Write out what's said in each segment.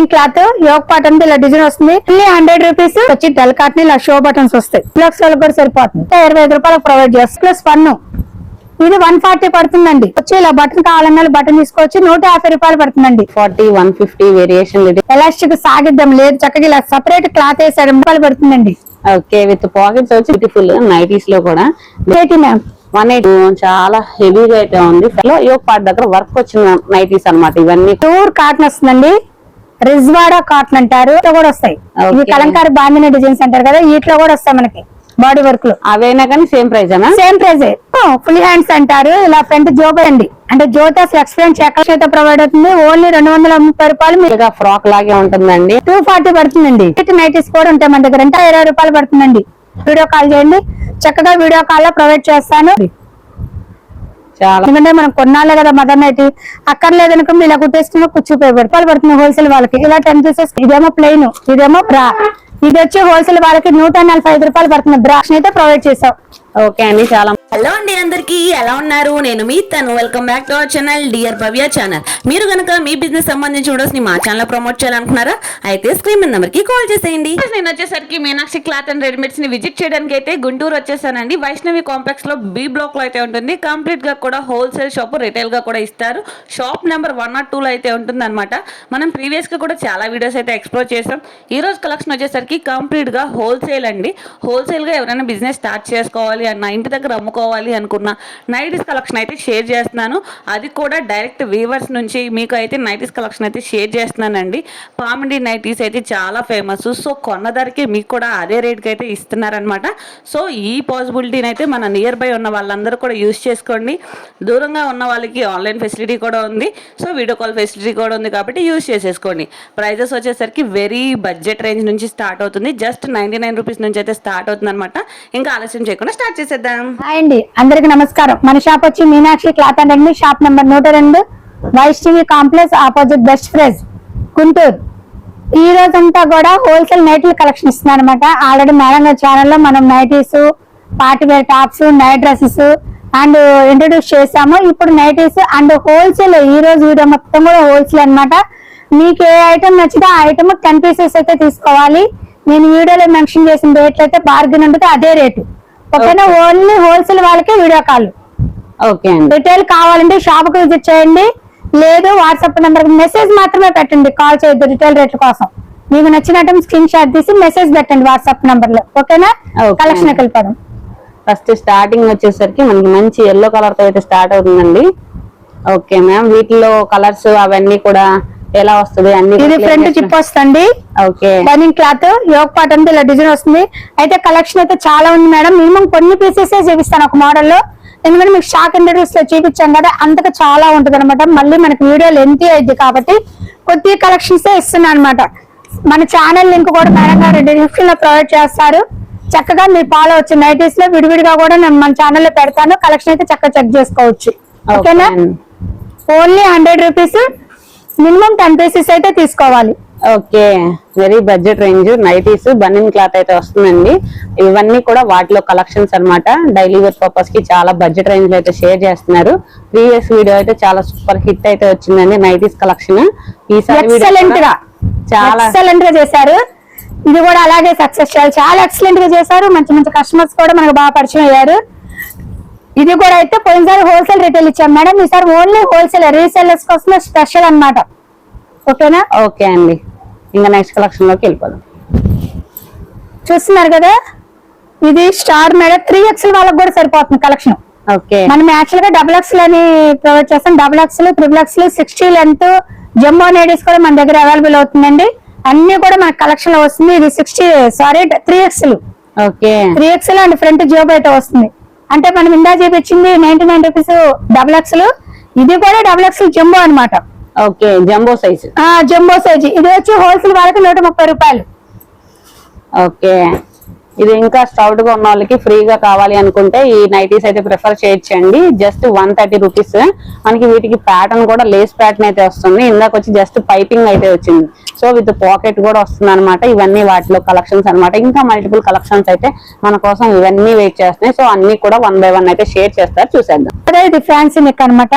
బనింగ్ cloth Yog pattern ఇలా design వస్తుంది. Only hundred rupees వచ్చి డల్ కాటన్ ఇలా షో బటన్స్ వస్తాయి. ప్లస్ వాళ్ళకి కూడా సరిపోతుంది. ఇరవై ఐదు రూపాయలకు ప్రొవైడ్ చేస్తాం. ప్లస్ పన్ను ఇది వన్ ఫార్టీ పడుతుందండి. వచ్చి ఇలా బటన్ కావాలన్నా బటన్ తీసుకోవచ్చు. నూట యాభై రూపాయలు పడుతుందండి. Forty one fifty variation elastic సాగిద్దాం. లేదు చక్కగా ఇలా సపరేట్ క్లాత్ వేసాడు రూపాయలు పడుతుందండి. ఓకే విత్ పాకెట్స్ వచ్చి బ్యూటిఫుల్ నైటీస్లో కూడా. ఎయిటీ మ్యామ్ వన్ ఎయిటీ చాలా హెవీగా అయితే ఉంది. యోగ్ పార్ట్ దగ్గర వర్క్ వచ్చిన నైటీస్ అన్నమాట ఇవన్నీ. ప్యూర్ కాటన్ వస్తుందండి. రిజ్వాడా కాటన్ అంటారు. ఇట్లా కూడా వస్తాయి. ఇవి. కలంకారీ బాందిన డిజైన్స్ అంటారు కదా వీటిలో కూడా వస్తాయి మనకి బాడీ వర్క్లో. అవైనా కానీ same price ma'am? Same price. Full hands అంటారు. ఇలా ఫ్రంట్ జోబ్ అండి. అంటే జ్యోతి అసలు ఎక్స్పీరియన్స్ ఎక్కడ అయితే ప్రొవైడ్ అవుతుంది. ఓన్లీ రెండు వందల ముప్పై రూపాయలు మీకు ఫ్రాక్ లాగే ఉంటుందండి. టూ ఫార్టీ పడుతుందండి. నైటీస్ కూడా ఉంటాయి మన దగ్గర. అంటే ఇరవై రూపాయలు పడుతుందండి. వీడియో కాల్ చేయండి. చక్కగా వీడియో కాల్లో ప్రొవైడ్ చేస్తాను. చాలా. ఎందుకంటే మనం కొన్నాళ్ళే కదా మదర్ నైట్. అక్కర్లేదు అనుకో ఇలా కుట్టేసుకున్న కూర్చోపోయి రూపాయలు పడుతుంది హోల్సేల్ వాళ్ళకి. ఇలా టెన్ పీసెస్ ఇదేమో ప్లెయిన్ ఇదేమో బ్రా ఇది వచ్చి హోల్సేల్ వాళ్ళకి నూట నలభై ఐదు రూపాయలు పడుతుంది. బ్రాక్స్ అయితే ప్రొవైడ్ చేసాం ఓకే అండి చాలా హలో అండి అందరికీ ఎలా ఉన్నారు? నేను మీ తను. Welcome back to our channel dear Bhavya channel మీరు కనుక మీ బిజినెస్ సంబంధించి వీడియోస్ని మా ఛానల్ ప్రమోట్ చేయాలనుకున్నారా అయితే స్క్రీన్ మీద నెంబర్కి కాల్ చేసేయండి నేను వచ్చేసరికి మీనాక్షి క్లాత్ అండ్ రెడీమేడ్స్ని విజిట్ చేయడానికి అయితే గుంటూరు వచ్చేసానండి. వైష్ణవి కాంప్లెక్స్లో బి బ్లాక్లో అయితే ఉంటుంది. కంప్లీట్గా కూడా హోల్సేల్ షాప్ రిటైల్గా కూడా ఇస్తారు. Shop number one nought two లో అయితే ఉంటుంది అనమాట మనం ప్రీవియస్గా కూడా చాలా వీడియోస్ అయితే ఎక్స్ప్లోర్ చేసాం ఈ రోజు కలెక్షన్ వచ్చేసరికి కంప్లీట్గా హోల్సేల్ అండి. హోల్సేల్గా ఎవరైనా బిజినెస్ స్టార్ట్ చేసుకోవాలి అన్న ఇంటి దగ్గర అమ్ముకోవాలి అనుకున్న నైటీస్ కలెక్షన్ అయితే షేర్ చేస్తున్నాను. అది కూడా డైరెక్ట్ వీవర్స్ నుంచి మీకు అయితే నైటీస్ కలెక్షన్ అయితే షేర్ చేస్తున్నానండి. పామిడి నైటీస్ అయితే చాలా ఫేమస్. సో కొన్న మీకు కూడా అదే రేట్కి అయితే ఇస్తున్నారనమాట సో ఈ పాసిబిలిటీని అయితే మన నియర్ బై ఉన్న వాళ్ళందరూ కూడా యూస్ చేసుకోండి. దూరంగా ఉన్న వాళ్ళకి ఆన్లైన్ ఫెసిలిటీ కూడా ఉంది. సో వీడియో కాల్ ఫెసిలిటీ కూడా ఉంది కాబట్టి యూస్ చేసేసుకోండి. ప్రైజెస్ వచ్చేసరికి వెరీ బడ్జెట్ రేంజ్ నుంచి స్టార్ట్ అవుతుంది. జస్ట్ నైంటీ నైన్ రూపీస్ నుంచి అయితే స్టార్ట్ అవుతుంది అనమాట ఇంకా ఆలస్యం చేయకుండా స్టార్ట్ చేసేద్దాం. హాయ్ అండి. అందరికి నమస్కారం. మన షాప్ వచ్చి మీనాక్షి క్లాత్ అండ్ అండి షాప్ నెంబర్ నూట రెండు Vaishnavi complex opposite best fresh Guntur. ఈ రోజంతా కూడా హోల్సేల్ నైట్లు కలెక్షన్ ఇస్తున్నాను అనమాట ఆల్రెడీ మేడం గారి ఛానల్లో మనం nighties party wear tops night dresses and introduce చేసాము. ఇప్పుడు నైటీస్ అండ్ హోల్సేల్ ఈ రోజు వీడియో మొత్తం కూడా హోల్సేల్ అనమాట మీకు ఏ ఐటమ్ నచ్చితే ఆ ఐటమ్ టెన్ పీసెస్ అయితే తీసుకోవాలి. నేను వీడియోలో మెన్షన్ చేసిన రేట్లు అయితే బార్గెన్ ఉంటుంది అదే రేటు. ఓకేనా ఓన్లీ హోల్సేల్ వాళ్ళకి వీడియో కాల్ ఓకే అండి. రిటైల్ కావాలంటే షాప్కి విజిట్ చేయండి. లేదు వాట్సాప్ నెంబర్ మెసేజ్ మాత్రమే పెట్టండి. కాల్ చేయొద్దు రిటైల్ రేట్ల కోసం. మీకు నచ్చినట్టు స్క్రీన్ షాట్ తీసి మెసేజ్ పెట్టండి వాట్సాప్ నంబర్లో. ఓకేనా. కలెక్షన్ వెళ్ళిపోవడం ఫస్ట్ స్టార్టింగ్ వచ్చేసరికి మనకి మంచి ఎల్లో కలర్తో అయితే స్టార్ట్ అవుతుందండి. ఓకే మ్యామ్ వీటిలో కలర్స్ అవన్నీ కూడా ఎలా వస్తుంది అన్ని ఇది ఫ్రంట్ చిప్ వస్తుంది ఓకే. బనింగ్ క్లాత్ యోగ్ పాట్ అంటే ఇలా డిజైన్ వస్తుంది. అయితే కలెక్షన్ అయితే చాలా ఉంది మేడం. మినిమం కొన్ని పీసెస్ చూపిస్తాను ఒక మోడల్లో. ఎందుకంటే మీకు షాక్ ఇంట్రడ్యూస్లో చూపించాం కదా అంతగా చాలా ఉంటుంది అనమాట మళ్ళీ మనకి వీడియో లెంతీ అయింది కాబట్టి కొద్ది కలెక్షన్స్ ఇస్తున్నాను అనమాట మన ఛానల్ లింక్ కూడా మేడం గారు డిస్క్రిప్షన్లో ప్రొవైడ్ చేస్తారు. చక్కగా మీరు ఫాలో వచ్చు నైటీస్లో విడివిడిగా కూడా నేను మన ఛానల్లో పెడతాను. కలెక్షన్ అయితే చక్కగా చెక్ చేసుకోవచ్చు. ఓకేనా? Only hundred rupees minimum ten pieces అయితే తీసుకోవాలి. Okay. Very budget range nighties బనిన్ క్లాత్ అయితే వస్తుందండి. ఇవన్నీ కూడా వాటిలో కలెక్షన్స్ అన్నమాట. డైలీ వేర్ పర్పస్కి చాలా బడ్జెట్ రేంజ్లో అయితే షేర్ చేస్తున్నారు. ప్రీవియస్ వీడియో అయితే చాలా సూపర్ హిట్ అయితే వచ్చిందండి నైటీస్ కలెక్షన్. ఈసారి చాలా ఎక్సలెంట్గా చేశారు. ఇది కూడా అలాగే సక్సెస్ చేయాలి చాలా ఎక్సలెంట్గా చేశారు. మంచి మంచి కస్టమర్స్ కూడా మనకు బాగా పరిచయం అయ్యారు. ఇది కూడా అయితే పోయినసారి హోల్సేల్ రిటైల్ ఇచ్చాం. మేడం ఈసారి ఓన్లీ హోల్సేల్ రీసెల్లర్స్ కోసం స్పెషల్ అన్నమాట. ఓకేనా? ఓకే అండి. ఇంకా నెక్స్ట్ కలెక్షన్లోకి వెళ్ళిపోదాం. చూస్తున్నారు కదా? ఇది స్టార్ మేడం త్రీ ఎక్స్ఎల్ వాళ్ళకి కూడా సరిపోతుంది కలెక్షన్ ఓకే. మనం యాక్చువల్గా డబుల్ ఎక్స్ అని ప్రొవైడ్ చేస్తాం. Double X triple X sixty length jumbo nighties కూడా మన దగ్గర అవైలబుల్ అవుతుందండి. అన్ని కూడా మన కలెక్షన్లో వస్తుంది. ఇది sixty sorry three X okay. Three X and front Job అయితే వస్తుంది. అంటే మనం ఇందా చూపించింది ninety nine rupees double X ఇది కూడా డబుల్ ఎక్స్ జంబో అన్నమాట. ఓకే జంబో సైజ్ ఆ జంబో సైజ్ ఇది వచ్చి హోల్సేల్ వాళ్ళకి నూట ముప్పై రూపాయలు. ఓకే. ఇది ఇంకా స్టౌట్గా ఉన్న వాళ్ళకి ఫ్రీగా కావాలి అనుకుంటే ఈ నైటీస్ అయితే ప్రిఫర్ చేయొచ్చండి జస్ట్ వన్ థర్టీ రూపీస్ మనకి వీటికి ప్యాటర్న్ కూడా లేస్ ప్యాటర్న్ అయితే వస్తుంది. ఇందాక వచ్చి జస్ట్ పైపింగ్ అయితే వచ్చింది. సో విత్ పాకెట్ కూడా వస్తుంది అనమాట ఇవన్నీ వాటిలో కలెక్షన్స్ అన్నమాట. ఇంకా మల్టిపుల్ కలెక్షన్స్ అయితే మన కోసం ఇవన్నీ వెయిట్ చేస్తున్నాయి. సో అన్ని కూడా వన్ బై వన్ అయితే షేర్ చేస్తారు. చూసేద్దాం. అదే ఇది ఫ్యాన్సీ నెక్ అన్నమాట.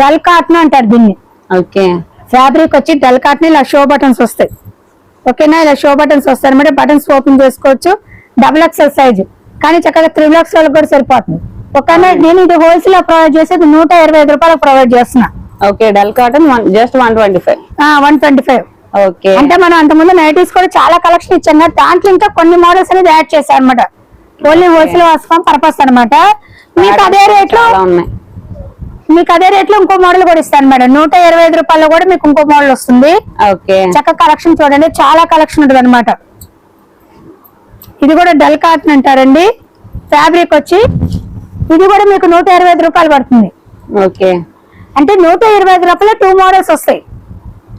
డల్ కాటన్ అంటారు దీన్ని. ఓకే. ఫ్యాబ్రిక్ వచ్చి డల్ కాటన్ ఇలా షో బటన్స్ వస్తాయి. ఓకేనా ఇలా షో బటన్స్ వస్తాయి అనమాట బటన్స్ ఓపెన్ చేసుకోవచ్చు. డబుల్ ఎక్స్ఎల్ సైజ్ కానీ చక్కగా త్రిబుల్ ఎక్స్ వాళ్ళకి కూడా సరిపోతుంది. ఓకేనా నేను ఇది హోల్సేల్లో ప్రొవైడ్ చేసేది నూట ఇరవై ఐదు రూపాయలకు ప్రొవైడ్ చేస్తున్నా. Okay dull cotton just one twenty five one twenty five okay అంటే మనం అంతకుముందు నైటీస్ కూడా చాలా కలెక్షన్ ఇచ్చాం కదా దాంట్లో ఇంకా కొన్ని మోడల్స్ అనేది యాడ్ చేశారు అనమాట ఓన్లీ హోల్సేల్ వాసుకోవడం పర్పస్ అన్నమాట. మీకు అదే రేట్లో మీకు అదే రేట్లో ఇంకో మోడల్ కూడా ఇస్తాను మేడం. నూట ఇరవై ఐదు రూపాయల్లో కూడా మీకు ఇంకో మోడల్ వస్తుంది. ఓకే చక్క కలెక్షన్ చూడండి చాలా కలెక్షన్ ఉంటుంది అనమాట ఇది కూడా డల్ కాటన్ అంటారండి. ఫ్యాబ్రిక్ వచ్చి ఇది కూడా మీకు నూట ఇరవై ఐదు రూపాయలు పడుతుంది. ఓకే. అంటే నూట ఇరవై ఐదు రూపాయలు టూ మోడల్స్ వస్తాయి.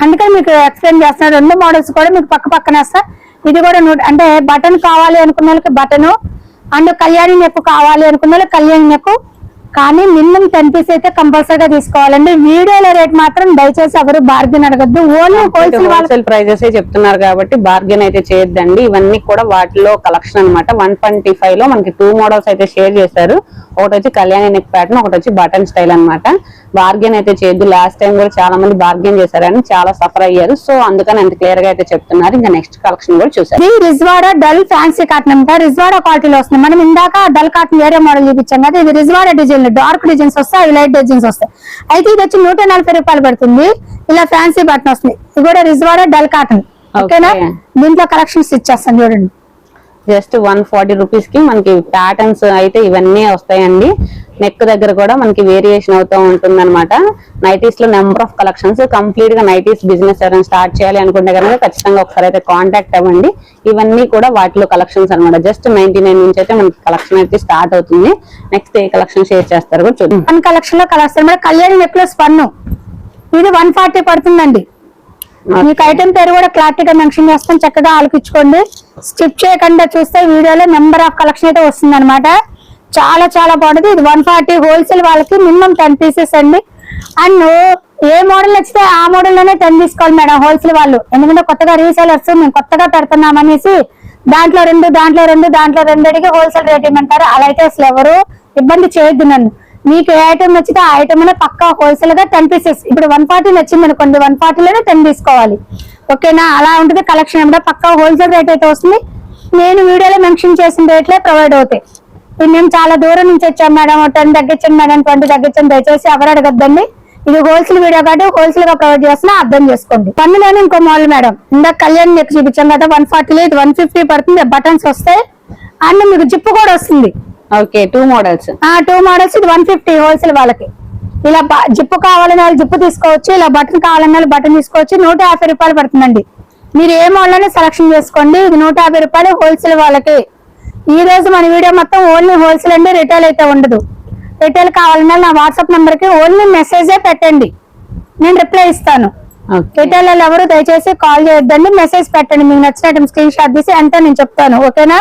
అందుకని మీకు ఎక్స్ప్లెయిన్ చేస్తున్నా రెండు మోడల్స్ కూడా మీకు పక్క పక్కన వేస్తా. ఇది కూడా నూట అంటే బటన్ కావాలి అనుకున్న వాళ్ళకి బటన్ అండ్ కళ్యాణి నెక్ కావాలి అనుకున్న వాళ్ళకి కళ్యాణి నెక్ కానీ మినిమం టెన్ పీస్ అయితే కంపల్సరీగా తీసుకోవాలండి. వీడియోలో రేట్ మాత్రం దయచేసి ఎవరు బార్గెన్ అడగద్దు. ఓన్లీ హోల్సేల్ ప్రైజెస్ చెప్తున్నారు కాబట్టి బార్గెన్ అయితే చేయొద్దండి. ఇవన్నీ కూడా వాటిలో కలెక్షన్ అన్నమాట. వన్ ట్వంటీ ఫైవ్లో మనకి టూ మోడల్స్ అయితే షేర్ చేశారు. ఒకటి వచ్చి కళ్యాణి నెక్ ప్యాటర్న్ ఒకటి వచ్చి బటన్ స్టైల్ అన్నమాట. బార్గెన్ అయితే చేయొద్దు. లాస్ట్ టైం కూడా చాలా మంది బార్గెన్ చేశారని చాలా సఫర్ అయ్యారు. సో అందుకని అంత క్లియర్గా అయితే చెప్తున్నారు. ఇంకా నెక్స్ట్ కలెక్షన్ కూడా చూసారు ఇది రిజ్వాడా డల్ ఫ్యాన్సీ కాటన్ అంట రిజ్వాడా క్వాలిటీలో వస్తుంది. మనం ఇందాక డల్ కాటన్ వేరే మోడల్ చూపించాం కదా. ఇది రిజ్వాడా డిజైన్ డార్క్ డిజైన్స్ వస్తాయి అవి లైట్ డిజైన్స్ వస్తాయి. అయితే ఇది వచ్చి నూట నలభై రూపాయలు పడుతుంది. ఇలా ఫ్యాన్సీ బటన్ వస్తుంది. ఇది కూడా రిజ్వాడా డల్ కాటన్ ఓకేనా. దీంట్లో కలెక్షన్స్ ఇచ్చేస్తాను చూడండి. జస్ట్ వన్ ఫార్టీ రూపీస్కి మనకి ప్యాటర్న్స్ అయితే ఇవన్నీ వస్తాయండి. నెక్ దగ్గర కూడా మనకి వేరియేషన్ అవుతూ ఉంటుంది అనమాట నైటీస్లో నెంబర్ ఆఫ్ కలెక్షన్స్ కంప్లీట్గా నైటీస్ బిజినెస్ ఎవరైనా స్టార్ట్ చేయాలి అనుకుంటే కనుక ఖచ్చితంగా ఒకసారి అయితే కాంటాక్ట్ అవ్వండి. ఇవన్నీ కూడా వాటిలో కలెక్షన్స్ అనమాట జస్ట్ నైన్టీ నైన్ నుంచి అయితే మనకి కలెక్షన్ అయితే స్టార్ట్ అవుతుంది. నెక్స్ట్ ఏ కలెక్షన్ షేర్ చేస్తారు కూడా చూద్దాం. వన్ కలెక్షన్లో అనమాట కళ్యాణి నెక్లెస్ పన్ను. ఇది వన్ ఫార్టీ పడుతుందండి. మీకు ఐటమ్ పేరు కూడా క్లారిటీగా మెన్షన్ చేస్తాం చక్కగా ఆలోచించుకోండి స్కిప్ చేయకుండా చూస్తే వీడియోలో నెంబర్ ఆఫ్ కలెక్షన్ అయితే వస్తుంది అనమాట చాలా చాలా బాగుంటుంది. ఇది వన్ ఫార్టీ హోల్సేల్ వాళ్ళకి మినిమం టెన్ పీసెస్ అండి. అండ్ ఏ మోడల్ నచ్చితే ఆ మోడల్లోనే టెన్ తీసుకోవాలి మేడం హోల్సేల్ వాళ్ళు. ఎందుకంటే కొత్తగా రీసేలర్స్ మేము కొత్తగా పెడుతున్నాం అనేసి దాంట్లో రెండు దాంట్లో రెండు దాంట్లో రెండు అడిగి హోల్సేల్ రేట్ ఇవ్వమంటారు అలా అయితే అసలు ఎవరు ఇబ్బంది చేయొద్దు నన్ను. మీకు ఏ ఐటమ్ నచ్చితే ఆ ఐటమ్ అనే పక్కా హోల్సేల్గా టెన్ పీసెస్ ఇప్పుడు వన్ ఫార్టీ నచ్చింది అనుకోండి వన్ ఫార్టీలోనే టెన్ తీసుకోవాలి. ఓకేనా అలా ఉంటుంది కలెక్షన్ కూడా పక్కా హోల్సేల్ రేట్ అయితే వస్తుంది. నేను వీడియోలో మెన్షన్ చేసిన రేట్లే ప్రొవైడ్ అవుతాయి. ఇప్పుడు మేము చాలా దూరం నుంచి వచ్చాం మేడం టెన్ తగ్గించండి మేడం ట్వంటీ తగ్గించండి దయచేసి ఎవరు అడగద్దండి. ఇది హోల్సేల్ వీడియో కాబట్టి హోల్సేల్గా ప్రొవైడ్ చేస్తున్నా అర్థం చేసుకోండి. పన్నులోనే ఇంకో మోడల్ మేడం. ఇందాక కళ్యాణ్ నెక్ చూపించాం కదా వన్ ఫార్టీలో ఇది వన్ ఫిఫ్టీ పడుతుంది బటన్స్ వస్తాయి. అండ్ మీకు జిప్పు కూడా వస్తుంది. ఓకే టూ మోడల్స్ ఆ టూ మోడల్స్ ఇది వన్ ఫిఫ్టీ హోల్సేల్ వాళ్ళకి. ఇలా జిప్పు కావాలన్న వాళ్ళు జిప్పు తీసుకోవచ్చు ఇలా బటన్ కావాలన్న వాళ్ళు బటన్ తీసుకోవచ్చు నూట యాభై రూపాయలు పడుతుందండి. మీరు ఏ మోడల్ సెలక్షన్ చేసుకోండి ఇది నూట యాభై రూపాయలు హోల్సేల్ వాళ్ళకి. ఈ రోజు మన వీడియో మొత్తం ఓన్లీ హోల్సేల్ అండి రిటైల్ అయితే ఉండదు. రిటైల్ కావాలన్నా నా వాట్సాప్ నంబర్కి ఓన్లీ మెసేజే పెట్టండి. నేను రిప్లై ఇస్తాను. రిటైల్ వాళ్ళు ఎవరు దయచేసి కాల్ చేయొద్దండి మెసేజ్ పెట్టండి. మీకు నచ్చిన ఐటమ్ స్క్రీన్ షాట్ తీసి ఎంత నేను చెప్తాను. ఓకేనా?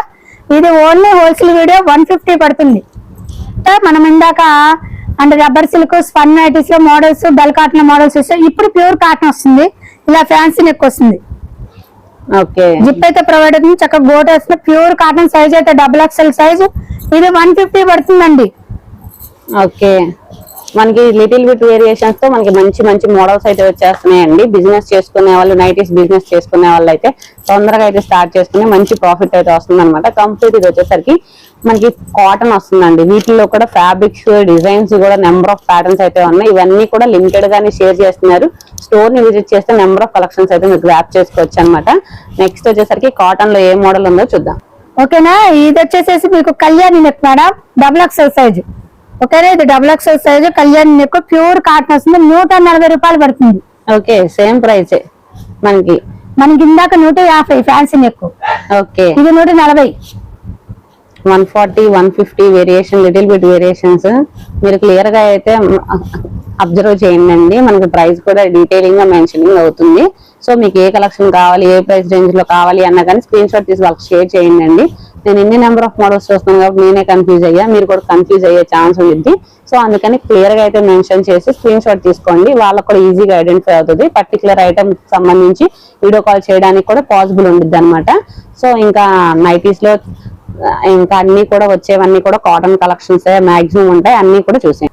ఇది only wholesale video one fifty పడుతుంది. అంటే మనం ఇందాక అంటే రబ్బర్ సిల్క్ స్పన్ నైటీస్లో మోడల్స్ బెల్ కాటన్ మోడల్స్ వస్తాయి ఇప్పుడు ప్యూర్ కాటన్ వస్తుంది. ఇలా ఫ్యాన్సీ నెక్ వస్తుంది. ఓకే. జిప్ అయితే ప్రొవైడ్ అవుతుంది. చక్కగా గోట్ వస్తుంది. ప్యూర్ కాటన్ సైజ్ అయితే డబుల్ ఎక్స్ఎల్ సైజ్ ఇది వన్ ఫిఫ్టీ పడుతుందండి. ఓకే. మనకి లిటిల్ బిట్ వేరియేషన్స్తో మనకి మంచి మంచి మోడల్స్ అయితే వచ్చేస్తున్నాయండి. బిజినెస్ చేసుకునే వాళ్ళు నైటీస్ బిజినెస్ చేసుకునే వాళ్ళు అయితే తొందరగా అయితే స్టార్ట్ చేసుకుని మంచి ప్రాఫిట్ అయితే వస్తుంది అనమాట కంప్లీట్ ఇది వచ్చేసరికి మనకి కాటన్ వస్తుందండి. వీటిలో కూడా ఫ్యాబ్రిక్స్ డిజైన్స్ కూడా నెంబర్ ఆఫ్ ప్యాటర్న్స్ అయితే ఉన్నాయి. ఇవన్నీ కూడా లిమిటెడ్ గానే షేర్ చేస్తున్నారు. స్టోర్ని విజిట్ చేస్తే నెంబర్ ఆఫ్ కలెక్షన్స్ అయితే మీరు గ్రాప్ చేసుకోవచ్చు అనమాట నెక్స్ట్ వచ్చేసరికి కాటన్లో ఏ మోడల్ ఉందో చూద్దాం. ఓకేనా? ఇది వచ్చేసేసి మీకు Kalyani neck madam. Double XL size ఓకేనా ఇది double XL size Kalyani neck pure cotton వస్తుంది. నూట నలభై రూపాయలు పడుతుంది. ఓకే సేమ్ ప్రైస్ మనకి. మనకి ఇందాక నూట యాభై ఫ్యాన్సీ నెక్ ఓకే. ఇది నూట నలభై. One forty one fifty variation little bit variations మీరు క్లియర్గా అయితే అబ్జర్వ్ చేయండి మనకి ప్రైస్ కూడా డీటెయిలింగ్గా మెన్షనింగ్ అవుతుంది. సో మీకు ఏ కలెక్షన్ కావాలి ఏ ప్రైస్ రేంజ్లో కావాలి అన్న కానీ స్క్రీన్ షాట్ తీసి వాళ్ళకి షేర్ చేయండి నేను ఎన్ని నెంబర్ ఆఫ్ మోడల్స్ చూస్తున్నాను కాబట్టి నేనే కన్ఫ్యూజ్ అయ్యా. మీరు కూడా కన్ఫ్యూజ్ అయ్యే ఛాన్స్ ఉంది సో అందుకని క్లియర్గా అయితే మెన్షన్ చేసి స్క్రీన్ షాట్ తీసుకోండి. వాళ్ళకి కూడా ఈజీగా ఐడెంటిఫై అవుతుంది. పర్టికులర్ ఐటమ్ సంబంధించి వీడియో కాల్ చేయడానికి కూడా పాసిబుల్ ఉంటుంది అనమాట సో ఇంకా నైటీస్లో ఇంకా అన్ని కూడా వచ్చేవన్నీ కూడా కాటన్ కలెక్షన్స్ మాక్సిమం ఉంటాయి. అన్ని కూడా చూసాను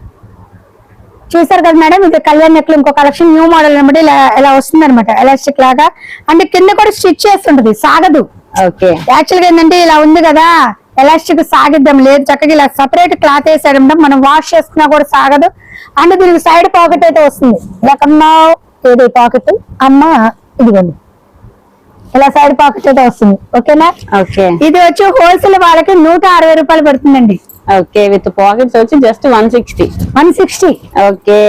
చూసారు కదా మేడం? ఇది కళ్యాణ్ నెక్ ఇంకో కలెక్షన్ న్యూ మోడల్ అనమాట ఇలా ఇలా వస్తుంది అనమాట ఎలాస్టిక్ లాగా. అంటే కింద కూడా స్టిచ్ చేస్తుంటది. సాగదు. యాక్చువల్గా ఏంటంటే ఇలా ఉంది కదా ఎలాస్టిక్ సాగిద్దాం. లేదు చక్కగా ఇలా సపరేట్ క్లాత్ వేసాడు మనం వాష్ చేసుకున్నా కూడా సాగదు. అంటే దీనికి సైడ్ పాకెట్ అయితే వస్తుంది. లేకమ్మా ఏది పాకెట్ అమ్మ ఇదిగోండి. ఇలా సైడ్ పాకెట్ అయితే వస్తుంది. ఓకేనా ఓకే ఇది వచ్చి హోల్సేల్ వాళ్ళకి నూట అరవై రూపాయలు పడుతుందండి. ఓకే విత్ పాకెట్స్ వచ్చి just one sixty one sixty okay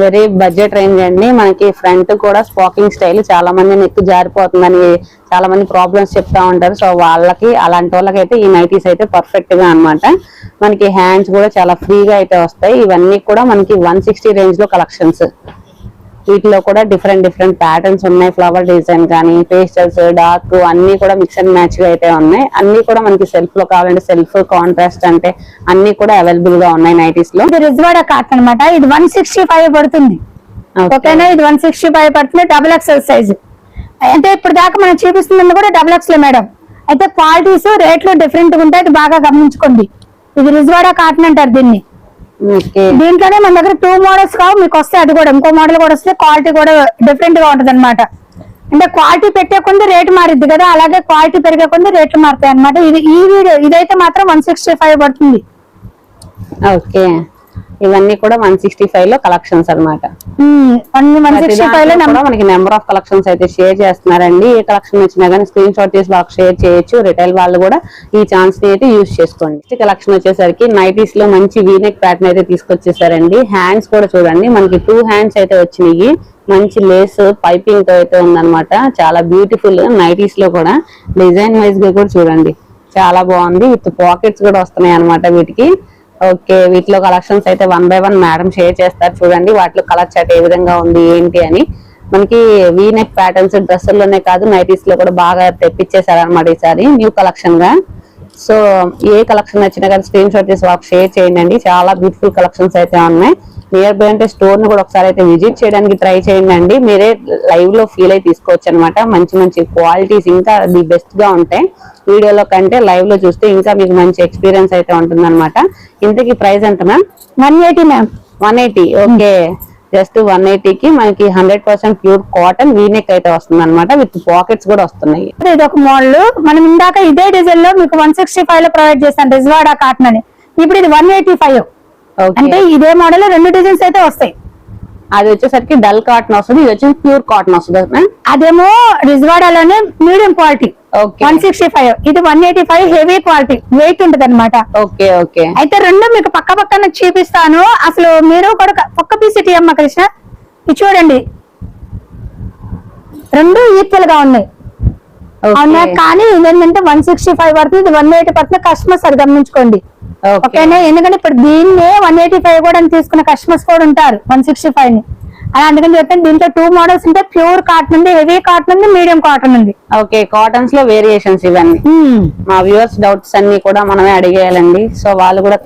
very budget range అండి. మనకి ఫ్రంట్ కూడా స్పాకింగ్ స్టైల్ చాలా మంది నెక్ జారిపోతుందని చాలా మంది ప్రాబ్లమ్స్ చెప్తా ఉంటారు. సో వాళ్ళకి అలాంటి వాళ్ళకి అయితే ఈ నైటీస్ అయితే పర్ఫెక్ట్గా అన్నమాట. మనకి హ్యాండ్స్ కూడా చాలా ఫ్రీగా అయితే వస్తాయి. ఇవన్నీ కూడా మనకి వన్ సిక్స్టీ రేంజ్లో కలెక్షన్స్ వీటిలో కూడా డిఫరెంట్ డిఫరెంట్ ప్యాటర్న్స్ ఉన్నాయి. ఫ్లవర్ డిజైన్ కానీ పేస్టల్స్ డార్క్ అన్ని కూడా మిక్స్ అండ్ మ్యాచ్గా అయితే ఉన్నాయి. అన్ని కూడా మనకి సెల్ఫ్లో కావాలంటే సెల్ఫ్ కాంట్రాస్ట్ అంటే అన్ని కూడా అవైలబుల్గా ఉన్నాయి నైటీస్లో. ఇది రిజ్వాడా కాట్ అన్నమాట. ఇది వన్ సిక్స్టీ ఫైవ్ పడుతుంది ఓకేనా? ఇది వన్ సిక్స్టీ ఫైవ్ పడుతుంది. డబుల్ ఎక్స్ఎల్ సైజ్ అంటే ఇప్పుడు దాకా మనం చూపిస్తుంది కూడా డబుల్ ఎక్స్ మేడం అయితే క్వాలిటీస్ రేట్లు డిఫరెంట్గా ఉంటాయి. అది బాగా గమనించుకోండి. ఇది రిజ్వాడా కాటన్ అంటారు దీన్ని. దీంట్లోనే మన దగ్గర టూ మోడల్స్ కావు మీకు వస్తే అది కూడా ఇంకో మోడల్ కూడా వస్తే క్వాలిటీ కూడా డిఫరెంట్గా ఉంటది అనమాట అంటే క్వాలిటీ పెట్టే కొంది రేటు మారిద్ది కదా అలాగే క్వాలిటీ పెరిగే కొంది రేట్లు మారుతాయి అనమాట ఇది ఈ వీడియో ఇదైతే మాత్రం వన్ సిక్స్టీ ఫైవ్ పడుతుంది. ఓకే. ఇవన్నీ కూడా వన్ సిక్స్టీ ఫైవ్లో కలెక్షన్స్ అనమాట మనకి నెంబర్ ఆఫ్ కలెక్షన్స్ అయితే షేర్ చేస్తున్నారండి. ఏ కలెక్షన్ వచ్చినా కానీ స్క్రీన్ షాట్ చేసి వాళ్ళకి షేర్ చేయొచ్చు. రిటైల్ వాళ్ళు కూడా ఈ ఛాన్స్ని అయితే యూజ్ చేసుకోండి. నెక్స్ట్ కలెక్షన్ వచ్చేసరికి నైటీస్లో మంచి వీనెక్ ప్యాటర్న్ అయితే తీసుకొచ్చేసారండి. హ్యాండ్స్ కూడా చూడండి. మనకి టూ హ్యాండ్స్ అయితే వచ్చినాయి. మంచి లేస్ పైపింగ్తో అయితే ఉందన్నమాట. చాలా బ్యూటిఫుల్ నైటీస్లో కూడా. డిజైన్ వైజ్గా కూడా చూడండి. చాలా బాగుంది. విత్ పాకెట్స్ కూడా వస్తున్నాయి అన్నమాట వీటికి. ఓకే వీటిలో కలెక్షన్స్ అయితే one by one madam share చేస్తారు చూడండి వాటిలో కలర్ చాట్ ఏ విధంగా ఉంది ఏంటి అని. మనకి వీ నెక్ ప్యాటర్న్స్ డ్రెస్సుల్లోనే కాదు నైటీస్లో కూడా బాగా తెప్పించేశారు అనమాట ఈసారి న్యూ కలెక్షన్గా సో ఏ కలెక్షన్ నచ్చినా కానీ స్క్రీన్ షాట్ చేసి వాళ్ళకి షేర్ చేయండి చాలా బ్యూటిఫుల్ కలెక్షన్స్ అయితే ఉన్నాయి. నియర్ బై అంటే స్టోర్ని కూడా ఒకసారి అయితే విజిట్ చేయడానికి ట్రై చేయండి అండి. మీరే లైవ్లో ఫీల్ అయి తీసుకోవచ్చు అనమాట మంచి మంచి క్వాలిటీస్ ఇంకా ది బెస్ట్గా ఉంటాయి. వీడియోలో కంటే లైవ్లో చూస్తే ఇంకా మీకు మంచి ఎక్స్పీరియన్స్ అయితే ఉంటుంది అనమాట ఇంతకీ ప్రైస్ ఎంత ma'am one eighty ma'am one eighty okay. Just వన్కి మనకి hundred percent pure cotton V neck అయితే వస్తుంది అనమాట విత్ పాకెట్స్ కూడా వస్తున్నాయి. ఇది ఒక మోడల్ మనం ఇందాక ఇదే డిజైన్లో మీకు వన్ సిక్స్టీ ఫైవ్లో ప్రొవైడ్ చేశాను రిజ్వాడా కాటన్ అని. ఇప్పుడు ఇది వన్ ఎయిటీ ఫైవ్ అంటే ఇదే మోడల్ రెండు డిజైన్స్ అయితే వస్తాయి. అది వచ్చేసరికి డల్ కాటన్ వస్తుంది ఇది వచ్చి ప్యూర్ కాటన్ వస్తుంది అదేమో రిజ్వాడాలోనే medium quality. Okay. One sixty five. ఇది one eighty five heavy quality. Weight ఉంటది అనమాట ఓకే ఓకే. అయితే రెండు మీకు పక్క పక్కన చూపిస్తాను. అసలు మీరు కూడా క- ఒక్క పీస్ ఇటీ అమ్మ కృష్ణ. ఇది చూడండి. రెండు ఈక్వల్గా ఉన్నాయి. అవునా? కానీ ఇదేంటంటే వన్ సిక్స్టీ ఫైవ్ పడుతుంది ఇది వన్ ఎయిటీ పడుతుంది కస్టమర్స్ అది గమనించుకోండి. ఓకేనా? ఎందుకంటే ఇప్పుడు దీన్నే వన్ ఎయిటీ ఫైవ్ కూడా తీసుకున్న కస్టమర్స్ కూడా ఉంటారు వన్ సిక్స్టీ ఫైవ్ని. అలా అందుకని చెప్తాను దీంట్లో టూ మోడల్స్ ఉంటాయి ప్యూర్ కాటన్ ఉంది హెవీ కాటన్ ఉంది మీడియం కాటన్ ఉంది. ఓకే కాటన్స్లో వేరియేషన్స్ ఇవన్నీ. మా వ్యూవర్స్ డౌట్స్ అన్ని కూడా మనమే అడిగేయాలండి. సో వాళ్ళు కూడా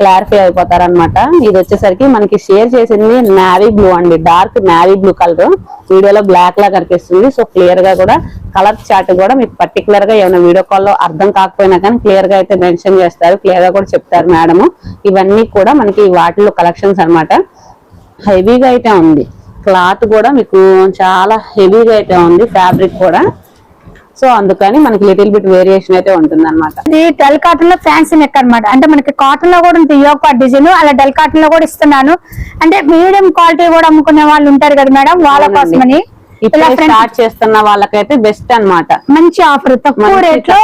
క్లారిఫై అయిపోతారు అనమాట ఇది వచ్చేసరికి మనకి షేర్ చేసింది నావీ బ్లూ అండి. డార్క్ నావీ బ్లూ కలర్ వీడియోలో బ్లాక్ లా కనిపిస్తుంది. సో క్లియర్గా కూడా కలర్ చార్ట్ కూడా మీకు పర్టికులర్గా ఏమైనా వీడియో కాల్లో అర్థం కాకపోయినా కానీ క్లియర్గా అయితే మెన్షన్ చేస్తారు. క్లియర్గా కూడా చెప్తారు మేడం ఇవన్నీ కూడా మనకి వాటిలో కలెక్షన్స్ అన్నమాట. హెవీగా అయితే ఉంది. క్లాత్ కూడా మీకు చాలా హెవీగా అయితే ఉంది. ఫ్యాబ్రిక్ కూడా. సో అందుకని మనకి లిటిల్ బిట్ వేరియేషన్ అయితే ఉంటుంది అనమాట ఇది డల్ కాటన్లో ఫ్యాన్సీ నెక్ అన్నమాట. అంటే మనకి కాటన్లో కూడా ఉంటుంది యోగ్ డిజైన్ అలా డల్ కాటన్లో కూడా ఇస్తున్నాను. అంటే మీడియం క్వాలిటీ కూడా అమ్ముకునే వాళ్ళు ఉంటారు కదా మేడం వాళ్ళ. కోసమని. ఇప్పుడు front- స్టార్ట్ చేస్తున్న వాళ్ళకైతే బెస్ట్ అన్నమాట. మంచి ఆఫర్ తక్కువ రేట్లో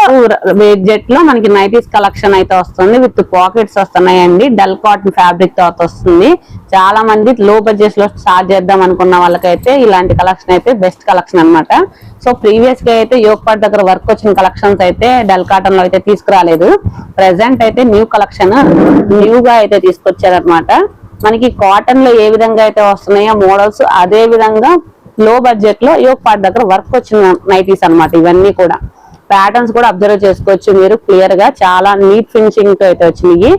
బడ్జెట్లో మనకి నైటీస్ కలెక్షన్ అయితే వస్తుంది. విత్ పాకెట్స్ వస్తున్నాయండి. డల్ కాటన్ ఫ్యాబ్రిక్తో వస్తుంది. చాలా మంది లో బడ్జెట్లో స్టార్ట్ చేద్దాం అనుకున్న వాళ్ళకైతే ఇలాంటి కలెక్షన్ అయితే బెస్ట్ కలెక్షన్ అన్నమాట. సో ప్రీవియస్గా అయితే యోగపాట్ దగ్గర వర్క్ వచ్చిన కలెక్షన్స్ అయితే డల్ కాటన్లో అయితే తీసుకురాలేదు. ప్రెసెంట్ అయితే న్యూ కలెక్షన్ న్యూ గా అయితే తీసుకొచ్చారనమాట మనకి కాటన్లో ఏ విధంగా అయితే వస్తున్నాయో మోడల్స్ అదే విధంగా లో బడ్జెట్లో యోగ్ పార్ట్ దగ్గర వర్క్ వచ్చిన నైటీస్ అన్నమాట. ఇవన్నీ కూడా. ప్యాటర్న్స్ కూడా అబ్జర్వ్ చేసుకోవచ్చు మీరు. క్లియర్గా చాలా నీట్ ఫినిషింగ్తో అయితే వచ్చినాయి.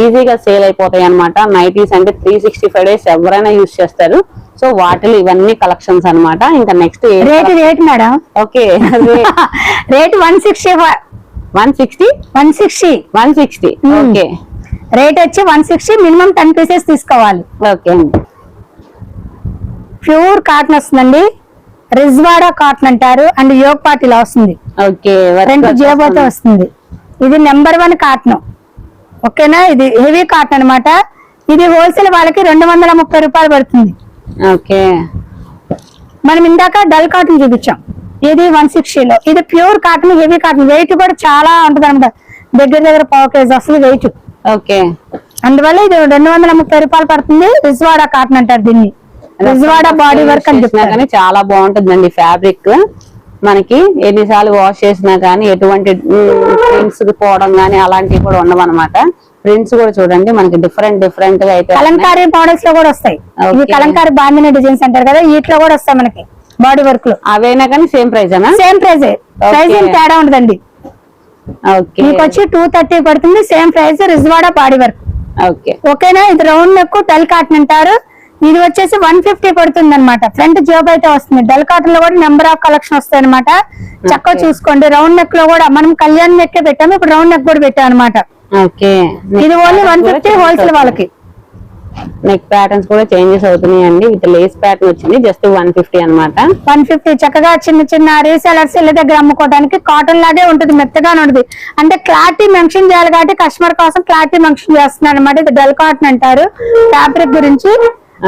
ఈజీగా సేల్ అయిపోతాయి అన్నమాట. నైటీస్ అంటే త్రీ సిక్స్టీ ఫైవ్ డేస్ ఎవరైనా యూజ్ చేస్తారు. సో వాటిలో ఇవన్నీ కలెక్షన్స్ అన్నమాట. ఇంకా next rate rate madam okay rate one sixty one sixty one sixty one sixty okay rate వచ్చి one sixty minimum ten pieces తీసుకోవాలి. ఓకే అండి ప్యూర్ కాటన్ వస్తుందండి. రిజ్వాడా కాటన్ అంటారు. అండ్ యోగ్ పాట్ ఇలా వస్తుంది. ఓకే రెండు జేబోతో వస్తుంది. ఇది నెంబర్ వన్ కాటన్. ఓకేనా? ఇది హెవీ కాటన్ అన్నమాట. ఇది హోల్సేల్ వాళ్ళకి రెండు వందల ముప్పై రూపాయలు పడుతుంది. ఓకే. మనం ఇందాక డల్ కాటన్ చూపించాం. ఇది వన్ సిక్స్టీలో. ఇది pure cotton heavy cotton. Weight కూడా చాలా ఉంటుంది అనమాట దగ్గర దగ్గర పావు కేజీ వస్తుంది వెయిట్ ఓకే. అందువల్ల ఇది రెండు వందల ముప్పై రూపాయలు పడుతుంది. రిజ్వాడా కాటన్ అంటారు దీన్ని. రిజ్వాడా బాడీ వర్క్ అని చెప్తారు కానీ చాలా బాగుంటుందండి ఫ్యాబ్రిక్ మనకి ఎన్నిసార్లు వాష్ చేసినా కానీ ఎటువంటి ప్రింట్స్ పోవడం కానీ అలాంటివి కూడా ఉండవన్నమాట. ప్రింట్స్ కూడా చూడండి మనకి డిఫరెంట్ డిఫరెంట్గా అయితే. కలంకారీ మోడల్స్లో కూడా వస్తాయి. కలంకారీ బాందిని డిజైన్స్ అంటారు కదా వీటిలో కూడా వస్తాయి మనకి బాడీ వర్క్లో. అవైనా కానీ సేమ్ అనా సేమ్ ప్రైస్ ప్రైస్ ఏం. తేడా ఉండదండి. ఓకే మీకు వచ్చి టూ థర్టీ పడుతుంది సేమ్ ప్రైస్ రిజ్వాడా బాడీ వర్క్ ఓకే ఓకేనా? ఇది రౌండ్ నెక్ డల్ కాటన్ అంటారు. ఇది వచ్చేసి వన్ ఫిఫ్టీ పడుతుంది అనమాట ఫ్రంట్ జాబ్ అయితే వస్తుంది. డల్ కాటన్లో కూడా నెంబర్ ఆఫ్ కలెక్షన్ వస్తాయి అనమాట చక్కగా. చూసుకోండి. రౌండ్ నెక్లో కూడా మనం కళ్యాణ్ నెక్ పెట్టాము ఇప్పుడు రౌండ్ నెక్ కూడా పెట్టాం అనమాట ఓకే ఇది ఓన్లీ వన్ ఫిఫ్టీ హోల్సేల్ వాళ్ళకి. నెక్ ప్యాటర్న్స్ కూడా చేంజెస్ అవుతున్నాయి అండి విత్ లేస్ ప్యాటర్న్ వచ్చింది జస్ట్ వన్ ఫిఫ్టీ అనమాట వన్ ఫిఫ్టీ చక్కగా చిన్న చిన్న రీసెలర్స్ ఇళ్ళ దగ్గర అమ్ముకోవడానికి కాటన్ లాగే ఉంటుంది మెత్తగానే ఉంటుంది అంటే క్లారిటీ మెన్షన్ చేయాలి కాబట్టి కస్టమర్ కోసం క్లారిటీ మెన్షన్ చేస్తున్నాను అనమాట ఇది డల్ కాటన్ అంటారు. ఫ్యాబ్రిక్ గురించి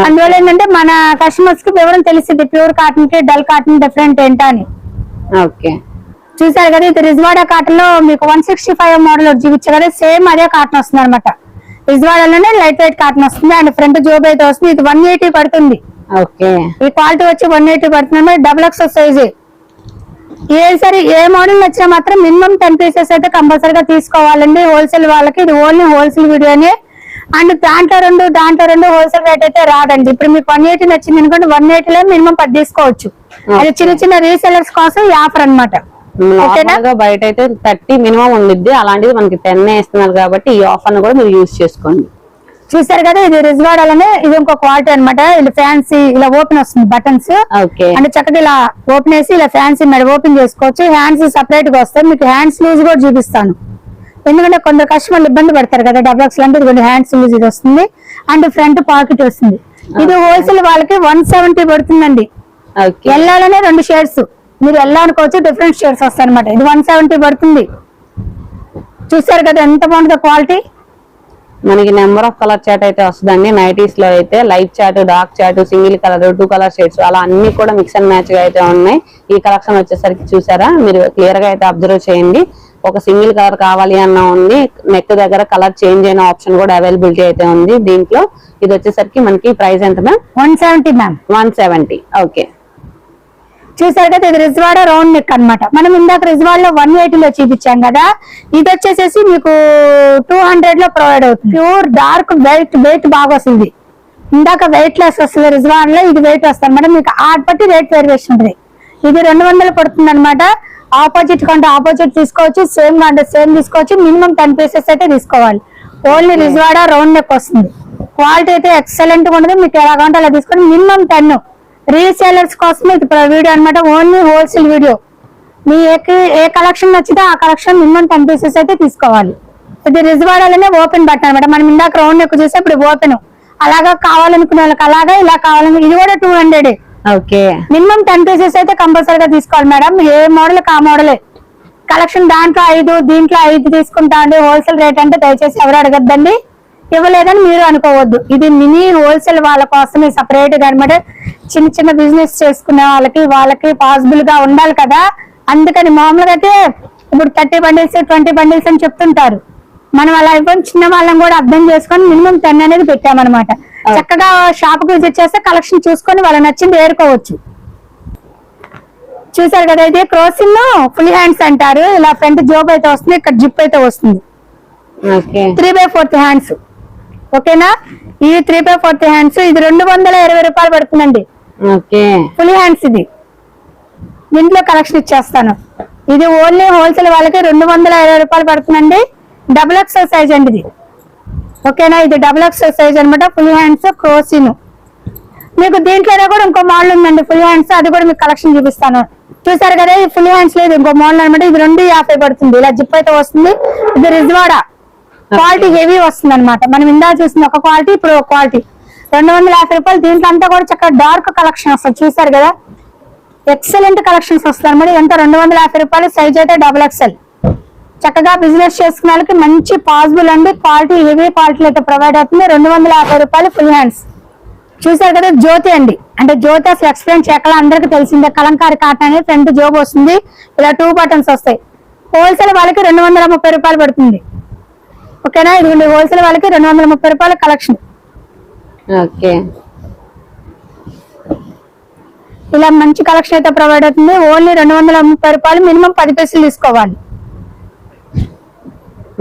అందువల్ల ఏంటంటే మన కస్టమర్స్కి వివరం తెలిసింది ప్యూర్ కాటన్కి డల్ కాటన్ డిఫరెంట్ ఏంటా అని. ఓకే. చూసారు కదా ఇది రిజ్వాడా కాటన్లో మీకు వన్ సిక్స్టీ ఫైవ్ మోడల్ చూపించారు కదా సేమ్ అదే కాటన్ వస్తుంది అనమాట రిజ్వాడాలోనే లైట్ వెయిట్ కాటన్ వస్తుంది అండ్ ఫ్రంట్ జోబ్ అయితే వస్తుంది ఇది వన్ ఎయిటీ పడుతుంది. ఓకే. ఈ క్వాలిటీ వచ్చి వన్ ఎయిటీ పడుతుంది డబుల్ ఎక్స్ సైజ్ ఏ సరే ఏ మోడల్ నచ్చినా మాత్రం మినిమం టెన్ పీసెస్ అయితే కంపల్సరీగా తీసుకోవాలండి హోల్సేల్ వాళ్ళకి ఇది ఓన్లీ హోల్సేల్ వీడియోనే అండ్ దాంట్లో రెండు దాంట్లో రెండు హోల్సేల్ రేట్ అయితే రాదండి. ఇప్పుడు మీకు వన్ ఎయిటీ నచ్చింది అనుకోండి వన్ ఎయిటీలో మినిమం పది తీసుకోవచ్చు. అది చిన్న చిన్న రీసెలర్స్ కోసం ఈ ఆఫర్గా బయట అయితే థర్టీ మినిమం ఉండిద్ది. అలాంటిది మనకి టెన్ ఇస్తున్నారు కాబట్టి ఈ ఆఫర్ కూడా మీరు యూజ్ చేసుకోండి. చూసారు కదా ఇది రిజ్వాడాలోనే ఇది ఇంకో క్వాలిటీ అన్నమాట. ఇది ఫ్యాన్సీ ఇలా ఓపెన్ వస్తుంది బటన్స్ ఓకే. అంటే చక్కగా ఇలా ఓపెన్ చేసి ఇలా ఫ్యాన్సీ మెడ ఓపెన్ చేసుకోవచ్చు. హ్యాండ్స్ సపరేట్గా వస్తాయి. మీకు హ్యాండ్స్ లూజ్ కూడా చూపిస్తాను. ఎందుకంటే కొందరు కస్టమర్లు ఇబ్బంది పడతారు కదా డబుల్ ఎక్స్ లాంటి కొన్ని హ్యాండ్స్ ఇది వస్తుంది. అండ్ ఫ్రంట్ పాకెట్ వస్తుంది. ఇది హోల్సేల్ వాళ్ళకి వన్ సెవెంటీ పడుతుందండి. ఎల్లాలోనే రెండు షేడ్స్ మీరు అనుకోవచ్చు డిఫరెంట్ షేడ్స్ వస్తాయి అనమాట ఇది వన్ సెవెంటీ పడుతుంది. చూసారు కదా ఎంత బాగుంటుందో క్వాలిటీ మనకి నెంబర్ ఆఫ్ కలర్ చాట్ అయితే వస్తుందండి. నైటీస్లో అయితే లైట్ చాట్ dark chat single colour two colour shades అలా అన్ని కూడా మిక్స్ అండ్ మ్యాచ్గా అయితే ఉన్నాయి. ఈ కలెక్షన్ వచ్చేసరికి చూసారా? మీరు క్లియర్గా అయితే అబ్జర్వ్ చేయండి. ఒక సింగిల్ కలర్ కావాలి అన్న ఉంది. నెక్ దగ్గర కలర్ చేంజ్ అయిన ఆప్షన్ కూడా అవైలబిలిటీ అయితే ఉంది దీంట్లో. ఇది వచ్చేసరికి మనకి ప్రైస్ ఎంత ma'am? One seventy ma'am. One seventy. Okay. చూసారు కదా ఇది రిజ్వాడ రౌండ్ నెక్ అన్నమాట. మనం ఇందాక రిజ్వాడ్లో వన్లో చూపించాం కదా. ఇది వచ్చేసేసి మీకు టూ హండ్రెడ్లో ప్రొవైడ్ అవుతుంది. ప్యూర్ డార్క్ వెయిట్ వెయిట్ బాగా వస్తుంది. ఇందాక వెయిట్ లెస్ వస్తుంది రిజ్వాడ్లో ఇది వెయిట్ వస్తుంది. అనమాట మీకు ఆట్ బట్టి రేట్ వేరియేషన్ ఉంటుంది. ఇది రెండు వందలు పడుతుంది అనమాట ఆపోజిట్ కంటే ఆపోజిట్ తీసుకోవచ్చు సేమ్ కంటే సేమ్ తీసుకోవచ్చు మినిమం టెన్ పీసెస్ అయితే తీసుకోవాలి. ఓన్లీ రిజ్వాడ రౌండ్ నెక్ వస్తుంది. క్వాలిటీ అయితే ఎక్సలెంట్గా ఉంటుంది మీకు ఎలా కావాలంటే అలా తీసుకొని మినిమం టెన్. రీసేలర్స్ కోసం ఇది వీడియో అనమాట ఓన్లీ హోల్సేల్ వీడియో మీ ఏ కలెక్షన్ నచ్చితే ఆ కలెక్షన్ మినిమం టెన్ పీసెస్ అయితే తీసుకోవాలి. ఇది రిజ్వాడాలనే ఓపెన్ బట్టన్ అనమాట మనం ఇందాక రౌండ్ ఎక్కువ చూస్తే ఇప్పుడు ఓపెన్ అలాగా కావాలనుకునే వాళ్ళకి అలాగా ఇలా కావాలని ఇది కూడా two hundred okay. Minimum ten pieces అయితే కంపల్సరీగా తీసుకోవాలి మేడం. ఏ మోడల్ ఆ మోడలే? కలెక్షన్ దాంట్లో ఐదు దీంట్లో ఐదు తీసుకుంటా అండి. హోల్సేల్ రేట్ అంటే దయచేసి ఎవరు అడగద్దండి. ఇవ్వలేదని మీరు అనుకోవద్దు. ఇది మినీ హోల్సేల్ వాళ్ళ కోసమే సపరేట్గా అనమాట. చిన్న చిన్న బిజినెస్ చేసుకునే వాళ్ళకి వాళ్ళకి పాసిబుల్గా ఉండాలి కదా. అందుకని మామూలుగా అయితే ఇప్పుడు థర్టీ బండిల్స్ ట్వంటీ బండిల్స్ అని చెప్తుంటారు. మనం అలా ఇవ్వని చిన్న వాళ్ళని కూడా అర్థం చేసుకొని మినిమం టెన్ అనేది పెట్టామన్నమాట. చక్కగా షాప్కి విజిట్ చేస్తే కలెక్షన్ చూసుకొని వాళ్ళకి నచ్చింది ఏరుకోవచ్చు. చూసారు కదా ఇది క్రోసిన్ ఫుల్ హ్యాండ్స్ అంటారు. ఇలా ఫ్రంట్ జోబ్ అయితే వస్తుంది ఇక్కడ జిప్ అయితే వస్తుంది. త్రీ బై ఫోర్త్ హ్యాండ్స్ ఓకేనా? ఇది త్రీ బై ఫోర్త్ హ్యాండ్స్ ఇది రెండు వందల ఇరవై రూపాయలు పడుతుందండి. ఫుల్ హ్యాండ్స్ ఇది. దీంట్లో కలెక్షన్ ఇచ్చేస్తాను. ఇది ఓన్లీ హోల్సేల్ వాళ్ళకి రెండు వందల ఇరవై రూపాయలు పడుతుందండి. డబుల్ ఎక్సెల్ సైజ్ అండి ఇది. ఓకేనా? ఇది డబుల్ ఎక్సెల్ సైజ్ అనమాట ఫుల్ హ్యాండ్స్ క్రోసిన్ మీకు దీంట్లోనే కూడా ఇంకో మోడల్ ఉందండి. ఫుల్ హ్యాండ్స్ అది కూడా మీకు కలెక్షన్ చూపిస్తాను. చూసారు కదా ఈ ఫుల్ హ్యాండ్స్ లేదు. ఇంకో మోడల్ అనమాట ఇది రెండు యాభై పడుతుంది. ఇలా జిప్ అయితే వస్తుంది. ఇది రిజ్వాడా. క్వాలిటీ హెవీ వస్తుంది అనమాట మనం ఇందా చూసింది ఒక క్వాలిటీ ఇప్పుడు ఒక క్వాలిటీ రెండు వందల యాభై రూపాయలు. దీంట్లో అంతా కూడా చక్కగా డార్క్ కలెక్షన్ వస్తుంది. చూసారు కదా? ఎక్సలెంట్ కలెక్షన్స్ వస్తాయి అనమాట ఎంత రెండు వందల యాభై రూపాయలు. సైజ్ అయితే డబుల్ ఎక్సెల్ చక్కగా బిజినెస్ చేసుకునే వాళ్ళకి మంచి పాసిబుల్ అండి. క్వాలిటీ హెవీ క్వాలిటీ అయితే ప్రొవైడ్ అవుతుంది. రెండు వందల యాభై రూపాయలు ఫుల్ హ్యాండ్స్ చూసారు కదా జ్యోతి అండి. అంటే జ్యోతి అసలు ఎక్స్ప్లెయిన్ చేయకల అందరికి తెలిసిందే. కలంకారీ కాటన్ అనేది ఫ్రంట్ జోబ్ వస్తుంది. ఇలా టూ బటన్స్ వస్తాయి. హోల్సేల్ వాళ్ళకి రెండు వందల ముప్పై రూపాయలు పడుతుంది. ఓకేనా ఇది హోల్సేల్ వాళ్ళకి రెండు వందల ముప్పై రూపాయల కలెక్షన్ ఓకే. ఇలా మంచి కలెక్షన్ అయితే ప్రొవైడ్ అవుతుంది. ఓన్లీ రెండు వందల ముప్పై రూపాయలు మినిమం పది పైసలు తీసుకోవాలి.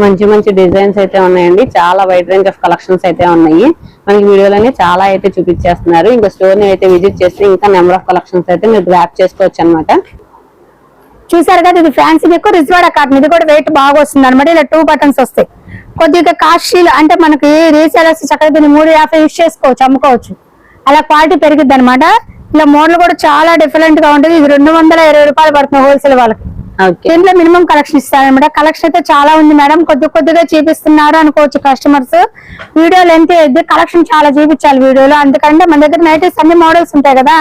మంచి మంచి డిజైన్స్ అయితే ఉన్నాయండి. చాలా వైడ్ రేంజ్ ఆఫ్ కలెక్షన్స్ అయితే ఉన్నాయి. మనకి వీడియోలోనే చాలా అయితే చూపించేస్తున్నారు. ఇంకా స్టోర్ని అయితే విజిట్ చేస్తే ఇంకా నెంబర్ ఆఫ్ కలెక్షన్స్ అయితే మీరు గ్రాప్ చేసుకోవచ్చు అనమాట చూసారు కదా ఇది ఫ్యాన్సీ ఎక్కువ రిజ్వాడ కాటన్ ఇది కూడా వెయిట్ బాగా వస్తుంది అనమాట ఇలా టూ బటన్స్ వస్తాయి. కొద్దిగా కాస్ట్లీ అంటే మనకి రీసేలర్స్ చక్కగా దీన్ని మూడు యాభై యూస్ చేసుకోవచ్చు అమ్ముకోవచ్చు. అలా క్వాలిటీ పెరిగిద్ది అనమాట ఇలా మోడల్ కూడా చాలా డిఫరెంట్గా ఉంటుంది. ఇది రెండు వందల ఇరవై రూపాయలు పడుతుంది హోల్సేల్ వాళ్ళకి. దీంట్లో మినిమం కలెక్షన్ ఇస్తారనమాట కలెక్షన్ అయితే చాలా ఉంది మేడం. కొద్ది కొద్దిగా చూపిస్తున్నారు అనుకోవచ్చు కస్టమర్స్. వీడియో లెంత్ అయితే కలెక్షన్ చాలా చూపించాలి వీడియోలో. అందుకంటే మన దగ్గర నైటీస్ అన్ని మోడల్స్ ఉంటాయి కదా.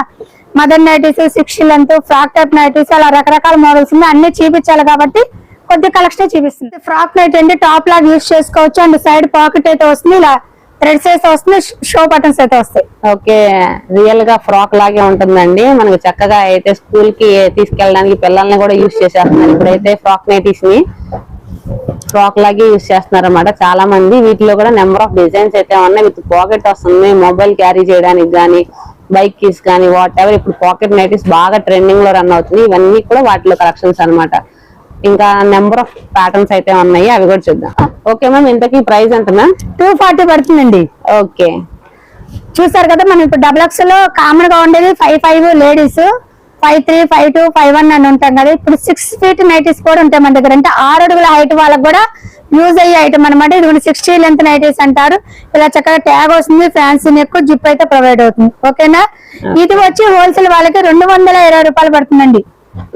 Mother nighties six length frock type nighties అలా రకరకాల మోడల్స్ ఉన్నాయి. అన్ని చూపించాలి కాబట్టి కొద్ది కలెక్షన్ చూపిస్తుంది. ఫ్రాక్ నైట్ అంటే టాప్ లాగా యూస్ చేసుకోవచ్చు. అండ్ సైడ్ పాకెట్ అయితే వస్తుంది. ఇలా థ్రెడ్స్ అయితే వస్తుంది షో బటన్స్ అయితే వస్తాయి. ఓకే రియల్గా ఫ్రాక్ లాగే ఉంటుందండి. మనకు చక్కగా అయితే స్కూల్కి తీసుకెళ్ళడానికి పిల్లల్ని కూడా యూస్ చేసేస్తున్నారు. ఇప్పుడైతే ఫ్రాక్ నైటీస్ని ఫ్రాక్ లాగే యూస్ చేస్తున్నారు అనమాట చాలా మంది వీటిలో కూడా నెంబర్ ఆఫ్ డిజైన్స్ అయితే ఉన్నాయి. విత్ పాకెట్ వస్తుంది మొబైల్ క్యారీ చేయడానికి కానీ బైక్ కీస్ కానీ వాట్ ఎవర్ ఇప్పుడు పాకెట్ నైటీస్ బాగా ట్రెండింగ్లో రన్ అవుతుంది ఇవన్నీ కూడా వాటిలో కలెక్షన్స్ అనమాట ఇంకా నెంబర్ ఆఫ్ ప్యాటర్న్స్ అయితే ఉన్నాయి అవి కూడా చూద్దాం. ఓకే మ్యామ్ ఇంతకీ ప్రైస్ ఎంత మ్యామ్ టూ ఫార్టీ పడుతుందండి. ఓకే చూసారు కదా మనం ఇప్పుడు డబుల్ ఎక్స్లో కామన్గా ఉండేది five five ladies five three five two five one అని ఉంటాం కదా ఇప్పుడు సిక్స్ ఫీట్ నైటీస్ కూడా ఉంటాయి మన దగ్గర. అంటే ఆరు అడుగుల హైట్ వాళ్ళకి కూడా యూజ్ అయ్యే ఐటమ్ అనమాట ఇది సిక్స్టీ లెంత్ నైటీస్ అంటారు. ఇలా చక్కగా ట్యాగ్ వస్తుంది ఫ్యాన్సీ నెక్ జిప్ అయితే ప్రొవైడ్ అవుతుంది. ఓకేనా ఇది వచ్చి హోల్సేల్ వాళ్ళకి రెండు వందల ఇరవై రూపాయలు పడుతుందండి.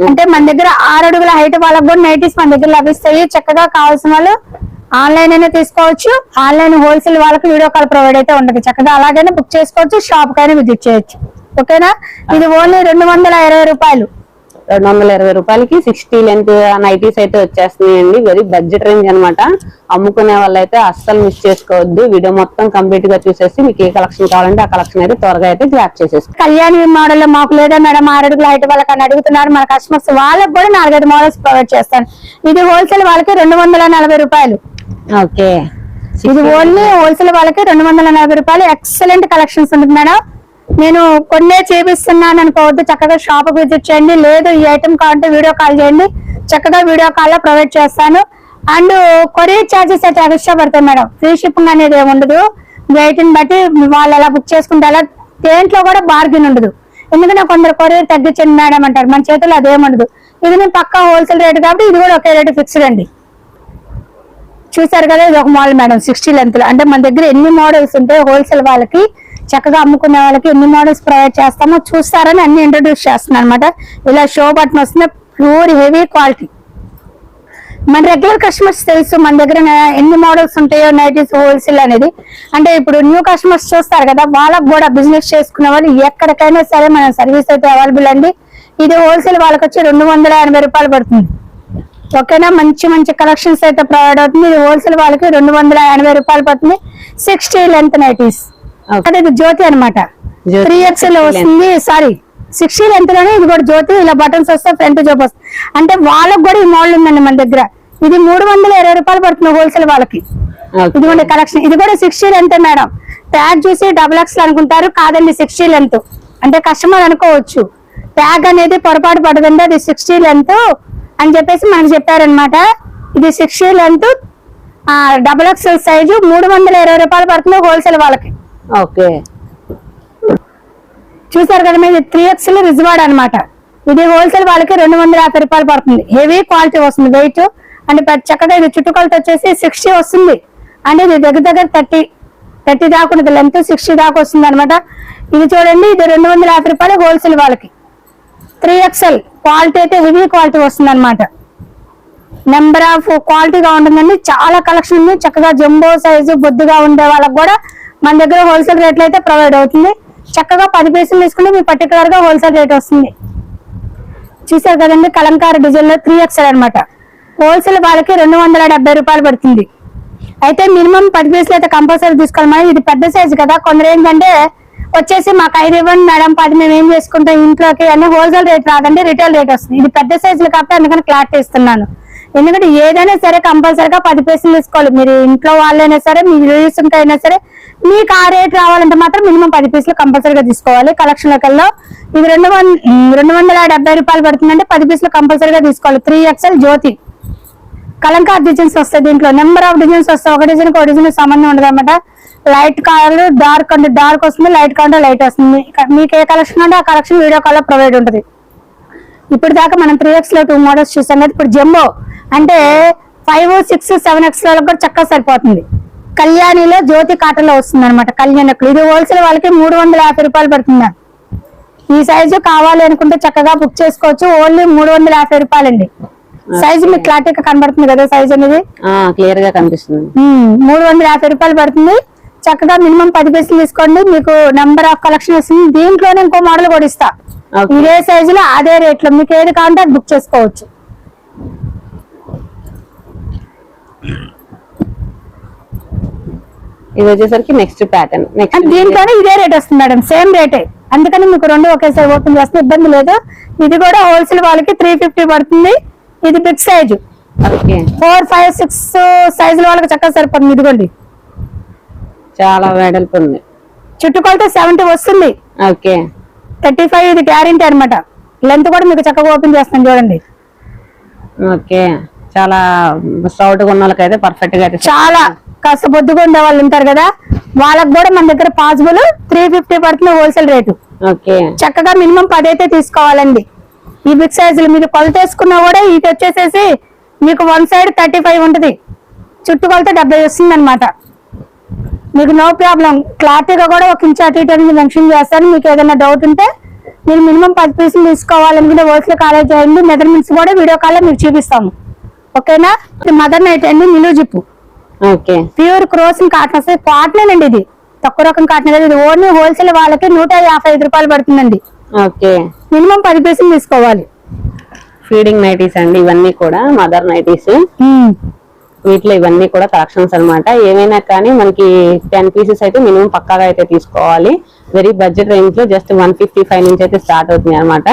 అంటే మన దగ్గర ఆరు అడుగుల హైట్ వాళ్ళకి కూడా నైటీస్ మన దగ్గర లభిస్తాయి. చక్కగా కావాల్సిన వాళ్ళు ఆన్లైన్ అయినా తీసుకోవచ్చు. ఆన్లైన్ హోల్సేల్ వాళ్ళకి వీడియో కాల్ ప్రొవైడ్ అయితే ఉండదు చక్కగా అలాగైనా బుక్ చేసుకోవచ్చు షాప్ కైనా విజిట్ చేయొచ్చు. ఓకేనా ఇది ఓన్లీ రెండు వందల ఇరవై రూపాయలు. రెండు వందల ఇరవై రూపాయలకి సిక్స్టీ లెంత్ నైటీస్ అయితే వచ్చేస్తున్నాయండి. వెరీ బడ్జెట్ రేంజ్ అన్నమాట. అమ్ముకునే వాళ్ళైతే అస్సలు మిస్ చేసుకోవద్దు. వీడియో మొత్తం కంప్లీట్గా చూసేసి మీకు ఏ కలెక్షన్ కావాలంటే ఆ కలెక్షన్ అయితే త్వరగా అయితే గ్రాప్ చేసేసుకోండి. కళ్యాణి మోడల్లో మాకు లేదా మేడం ఆరు అడుగుల హైట్ వాళ్ళకి అడుగుతున్నారు. మన కస్టమర్స్ వాళ్ళకి కూడా నాలుగైదు మోడల్స్ ప్రొవైడ్ చేస్తాను. ఇది హోల్సేల్ వాళ్ళకి రెండు వందల నలభై రూపాయలు. ఓకే ఇది ఓన్లీ హోల్సేల్ వాళ్ళకి రెండు వందల నలభై రూపాయలు. ఎక్సలెంట్ కలెక్షన్స్ ఉంటుంది మేడం. నేను కొన్నే చేపిస్తున్నాను అనుకోవద్దు చక్కగా షాప్ విజిట్ చేయండి. లేదు ఈ ఐటమ్ కావాలంటే వీడియో కాల్ చేయండి. చక్కగా వీడియో కాల్లో ప్రొవైడ్ చేస్తాను. అండ్ కొరియర్ ఛార్జెస్ అయితే ఎక్స్ట్రా పడతాయి మేడం. ఫ్రీ షిప్పింగ్ అనేది ఏమి ఉండదు. వెయిట్ని బట్టి వాళ్ళు ఎలా బుక్ చేసుకుంటే అలా దేంట్లో కూడా బార్గెన్ ఉండదు. ఎందుకంటే కొందరు కొరియర్ తగ్గించండి మేడం అంటారు. మన చేతుల్లో అదేం ఉండదు. ఇది నేను పక్కా హోల్సేల్ రేట్ కాబట్టి ఇది కూడా ఒకే రేటు ఫిక్స్డ్ అండి. చూసారు కదా ఇది ఒక మోడల్ మేడం. సిక్స్టీ లెంత్లో. అంటే మన దగ్గర ఎన్ని మోడల్స్ ఉంటాయి హోల్సేల్ వాళ్ళకి చక్కగా అమ్ముకునే వాళ్ళకి ఎన్ని మోడల్స్ ప్రొవైడ్ చేస్తామో చూస్తారని అన్ని ఇంట్రడ్యూస్ చేస్తున్నాను అనమాట ఇలా షో బటన్ వస్తుంది ప్యూర్ హెవీ క్వాలిటీ మన రెగ్యులర్ కస్టమర్స్ తెలుసు మన దగ్గర ఎన్ని మోడల్స్ ఉంటాయో నైటీస్ హోల్సేల్ అనేది. అంటే ఇప్పుడు న్యూ కస్టమర్స్ చూస్తారు కదా వాళ్ళకి కూడా బిజినెస్ చేసుకునే వాళ్ళు ఎక్కడికైనా సరే మన సర్వీస్ అయితే అవైలబుల్ అండి. ఇది హోల్సేల్ వాళ్ళకి వచ్చి రెండు వందల ఎనభై రూపాయలు పడుతుంది. ఓకేనా? మంచి మంచి కలెక్షన్స్ అయితే ప్రొవైడ్ అవుతుంది. ఇది హోల్సేల్ వాళ్ళకి రెండు వందల ఎనభై రూపాయలు పడుతుంది. సిక్స్టీ లెంత్ నైటీస్ అంటే ఇది జ్యోతి అనమాట త్రీ ఎక్స్ 60 వస్తుంది సారీ సిక్స్టీ లెంత్లోనే ఇది కూడా జ్యోతి ఇలా బటన్స్ వస్తే ఫ్రంట్ జాబ్ వస్తుంది. అంటే వాళ్ళకి కూడా ఈ మోడల్ ఉందండి మన దగ్గర. ఇది మూడు వందల ఇరవై రూపాయలు పడుతుంది హోల్సేల్ వాళ్ళకి. ఓకే ఇదిగోండి కలెక్షన్ ఇది కూడా సిక్స్టీ లెంత్ మేడం ట్యాగ్ చూసి డబుల్ ఎక్స్ అనుకుంటారు కాదండి సిక్స్టీ లెంత్ అంటే కస్టమర్ అనుకోవచ్చు. ట్యాగ్ అనేది పొరపాటు పడదండి అది సిక్స్టీ లెంత్ అని చెప్పేసి మనకి చెప్పారనమాట ఇది sixty length double X size మూడు వందల ఇరవై రూపాయలు పడుతుంది హోల్సేల్ వాళ్ళకి. ఓకే. చూసారు కదా మీద త్రీ ఎక్స్ రిజవాడ్ అనమాట ఇది హోల్సేల్ వాళ్ళకి రెండు వందల యాభై రూపాయలు పడుతుంది. హెవీ క్వాలిటీ వస్తుంది వెయిట్ అంటే చక్కగా ఇది చుట్టుకొలత వచ్చేసి సిక్స్టీ వస్తుంది. అంటే ఇది దగ్గర దగ్గర థర్టీ థర్టీ దాకా ఉంటుంది లెంత్ సిక్స్టీ దాకా వస్తుంది అనమాట ఇది చూడండి ఇది రెండు వందల యాభై రూపాయలు హోల్సేల్ వాళ్ళకి. త్రీ ఎక్స్ఎల్ క్వాలిటీ అయితే హెవీ క్వాలిటీ వస్తుంది అనమాట నెంబర్ ఆఫ్ క్వాలిటీగా ఉంటుందండి. చాలా కలెక్షన్ ఉంది. చక్కగా జంబో సైజు బొద్దుగా ఉండే వాళ్ళకి కూడా మన దగ్గర హోల్సేల్ రేట్లు అయితే ప్రొవైడ్ అవుతుంది. చక్కగా పది పీసులు తీసుకుంటే మీ పర్టికులర్గా హోల్సేల్ రేట్ వస్తుంది. చూసారు కదండి కలంకార డిజైన్లో త్రీ ఎక్స్ఎల్ అనమాట హోల్సేల్ వాళ్ళకి రెండు వందల డెబ్బై రూపాయలు పడుతుంది. అయితే మినిమం పది పీసులు అయితే కంపల్సరీ తీసుకోవాలి. ఇది పెద్ద సైజు కదా కొందరు ఏంటంటే వచ్చేసి మాకు ఐదు ఇవ్వండి మేడం పది మేము ఏం చేసుకుంటాం ఇంట్లోకి అని హోల్సేల్ రేట్ రాదండి రిటైల్ రేట్ వస్తుంది. ఇది పెద్ద సైజులు కాబట్టి అందుకని క్లారిటీ ఇస్తున్నాను ఎందుకంటే ఏదైనా సరే కంపల్సరిగా పది పీసులు తీసుకోవాలి. మీరు ఇంట్లో వాళ్ళైనా సరే మీ రిలేషన్కి అయినా సరే మీకు ఆ రేట్ రావాలంటే మాత్రం మినిమం పది పీసులు కంపల్సరీగా తీసుకోవాలి. కలెక్షన్ లెక్కల్లో ఇది రెండు వంద రెండు వందల డెబ్బై రూపాయలు పడుతుందంటే పది పీసులు కంపల్సరీగా తీసుకోవాలి. Three XL Jyothi. Kalamkari designs వస్తాయి దీంట్లో. నెంబర్ ఆఫ్ డిజైన్స్ వస్తాయి. ఒక డిజైన్ ఒక డిజైన్ సంబంధం ఉండదు అనమాట లైట్ కలర్ డార్క్ అంటే డార్క్ వస్తుంది లైట్ కలర్ లైట్ వస్తుంది. మీకు ఏ కలెక్షన్ అంటే ఆ కలెక్షన్ వీడియో కాల్లో ప్రొవైడ్ ఉంటుంది. ఇప్పుడు దాకా మనం త్రీ ఎక్స్లో టూ మోడల్స్ చూసాం కదా ఇప్పుడు జంబో అంటే ఫైవ్ సిక్స్ సెవెన్ ఎక్స్లో కూడా చక్కగా సరిపోతుంది. కళ్యాణిలో జ్యోతి కాటన్లో వస్తుంది అనమాట కళ్యాణకులు ఇది హోల్సేల్ వాళ్ళకి మూడు వందల యాభై రూపాయలు పడుతుంది? ఈ సైజు కావాలి అనుకుంటే చక్కగా బుక్ చేసుకోవచ్చు. ఓన్లీ మూడు వందల యాభై రూపాయలండి. సైజు మీకు క్లారిటీగా కనబడుతుంది కదా సైజ్ అనేది? క్లియర్గా కనిపిస్తుంది. మూడు వందల యాభై రూపాయలు పడుతుంది. చక్కగా మినిమం పది పీసులు తీసుకోండి. మీకు నెంబర్ ఆఫ్ కలెక్షన్ వస్తుంది. దీంట్లోనే ఇంకో మోడల్ కూడా ఇస్తా. ఇదే సైజులో అదే రేట్లో మీకు ఏది కావాలంటే బుక్ చేసుకోవచ్చు. ఇది వచ్చేసరికి నెక్స్ట్ ప్యాటర్న్ నెక్స్ట్ దీంట్లోనే ఇదే రేట్ వస్తుంది మేడం సేమ్ రేటే అందుకని మీకు రెండు ఒకేసారి ఓపెన్ చేస్తే ఇబ్బంది లేదు. ఇది కూడా హోల్సేల్ వాళ్ళకి త్రీ ఫిఫ్టీ పడుతుంది. ఇది big size okay four five six సైజుల వాళ్ళకి చక్కగా సరిపోతుంది. ఇదిగోండి. చాలా వెడల్పు ఉంది. చుట్టుకొలత సెవెంటీ వస్తుంది. ఓకే థర్టీ ఫైవ్ ఇది గ్యారంటీ అన్నమాట. లెంత్ కూడా మీకు చక్కగా ఓపెన్ చేస్తాను చూడండి. ఓకే చాలా స్టౌట్గా ఉన్న వాళ్ళకైతే పర్ఫెక్ట్గా అయితే చాలా కాస్త బొద్దుగా ఉండే వాళ్ళు ఉంటారు కదా వాళ్ళకి కూడా మన దగ్గర పాసిబుల్ త్రీ ఫిఫ్టీ పడుతుంది హోల్సేల్ రేటు ఓకే. చక్కగా మినిమం పది అయితే తీసుకోవాలండి. ఈ బిగ్ సైజులు మీరు కొలత వేసుకున్నా కూడా ఇది వచ్చేసేసి మీకు వన్ సైడ్ థర్టీ ఫైవ్ ఉంటుంది. చుట్టూ కొలత డెబ్బై వస్తుంది అనమాట మీకు నో ప్రాబ్లం క్లారిటీగా కూడా ఒక ఇంచు అటు ఇటు అనేది మెన్షన్ చేస్తాను మీకు ఏదైనా డౌట్ ఉంటే మీరు మినిమం పది పీసులు తీసుకోవాలనుకుంటే హోల్సేల్ కాలేజ్ చేయండి మెజర్మెంట్స్ కూడా వీడియో కాల్లో మీకు చూపిస్తాము. ఓకేనా? మదర్ నైట్ అండి నిలువు జిప్పు. ఓకే. ప్యూర్ క్రోసిన్ కాటన్ వస్తుంది కాటన్ అండి ఇది. తక్కువ రకం కాటన్ కాదు ఇది. ఓన్లీ హోల్సేల్ వాళ్ళకి నూట యాభై ఐదు రూపాయలు పడుతుందండి. ఓకే. మినిమం పది పీసులు తీసుకోవాలి. ఫీడింగ్ నైటీస్ అండి ఇవన్నీ కూడా మదర్ నైటీస్ వీటిలో ఇవన్నీ కూడా కలెక్షన్స్ అన్నమాట. ఏమైనా కానీ మనకి టెన్ పీసెస్ అయితే మినిమం పక్కాగా అయితే తీసుకోవాలి. వెరీ బడ్జెట్ రేంజ్లో జస్ట్ వన్ ఫిఫ్టీ ఫైవ్ నుంచి అయితే స్టార్ట్ అవుతుంది అనమాట